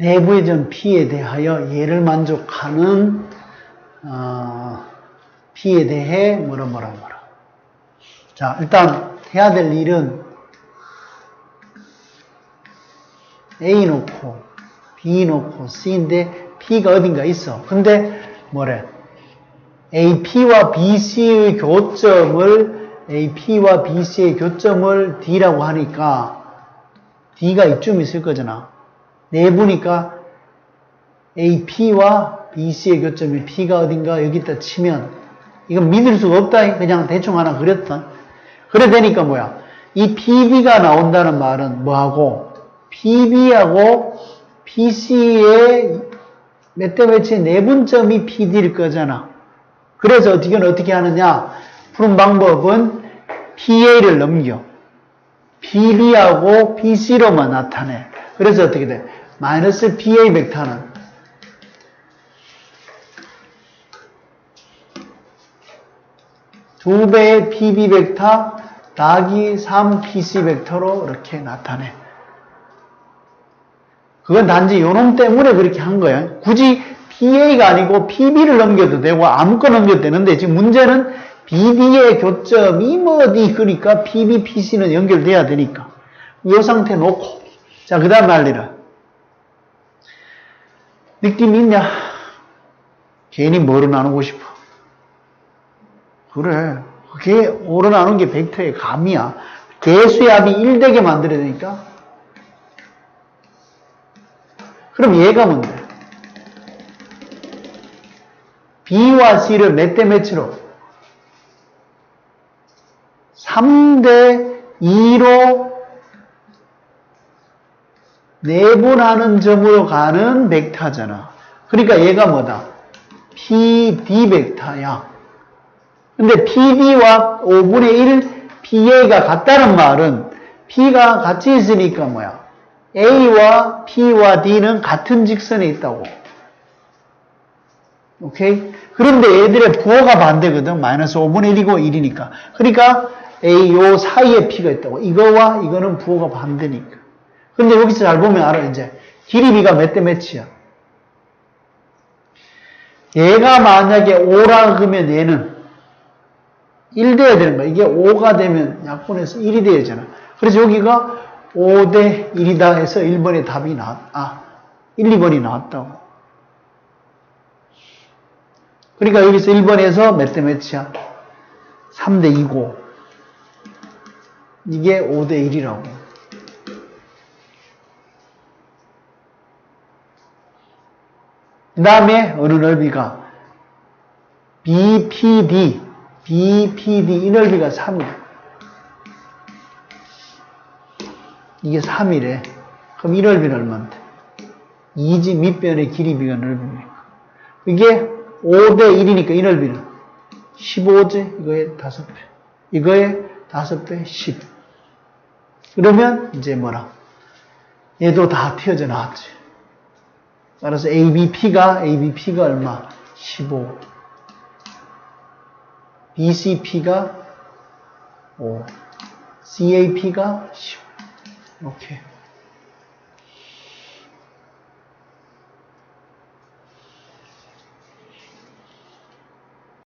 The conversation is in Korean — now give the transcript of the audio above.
내부의 점 P에 대하여 얘를 만족하는 어, P에 대해 뭐라 뭐라 뭐라. 자, 일단 해야 될 일은 A 놓고 B 놓고 C인데 P가 어딘가 있어. 근데 뭐래? AP와 BC의 교점을 AP와 BC의 교점을 D라고 하니까 D가 이쯤 있을 거잖아. 내부니까 AP와 BC의 교점이 P가 어딘가 여기다 치면 이건 믿을 수가 없다. 그냥 대충 하나 그렸다. 그래 되니까 뭐야? 이 PB가 나온다는 말은 뭐하고 PB하고 PC의 몇 대 몇의 내분점이 PD일 거잖아. 그래서 어떻게 어떻게 하느냐? 푸는 방법은 PA를 넘겨. PB하고 PC로만 나타내. 그래서 어떻게 돼? 마이너스 PA 벡터는 두 배의 PB 벡터 더하기 3PC 벡터로 이렇게 나타내. 그건 단지 요놈 때문에 그렇게 한 거야. 굳이 PA가 아니고 PB를 넘겨도 되고 아무거나 넘겨도 되는데 지금 문제는 BD의 교점이 뭐 어디 그러니까 PB, PC는 연결돼야 되니까 이 상태 놓고 자 그 다음 난리라 느낌 있냐? 괜히 뭐로 나누고 싶어 그래 그게 오르나눈 게 벡터의 감이야 개수의 합이 1되게 만들어야 되니까 그럼 얘가 뭔데? B와 C를 몇 대 몇으로? 3대 2로 내분하는 점으로 가는 벡터잖아. 그러니까 얘가 뭐다? PD 벡터야. 근데 PD와 5분의 1 PA가 같다는 말은 P가 같이 있으니까 뭐야? A와 P와 D는 같은 직선에 있다고. 오케이? 그런데 얘들의 부호가 반대거든. 마이너스 5분의 1이고 1이니까. 그러니까 A 요 사이에 P가 있다고. 이거와 이거는 부호가 반대니까. 근데 여기서 잘 보면 알아, 이제. 길이비가 몇 대 몇이야? 얘가 만약에 5라 그러면 얘는 1 돼야 되는 거야. 이게 5가 되면 약분해서 1이 돼야 되잖아. 그래서 여기가 5 대 1이다 해서 1번의 답이 나왔, 아, 1, 2번이 나왔다고. 그러니까 여기서 1번에서 몇 대 몇이야? 3 대 2고. 이게 5 대 1이라고. 그 다음에 어느 넓이가? BPD. BPD. 이 넓이가 3이야. 이게 3이래. 그럼 이 넓이는 얼마인데? 2지 밑변의 길이비가 넓으니까. 이게 5대 1이니까 이 넓이는 15지 이거의 5배. 이거의 5배 10. 그러면 이제 뭐라? 얘도 다 튀어져 나왔지. 따라서 ABP가 ABP가 얼마? 15. BCP가 5. CAP가 15. 오케이.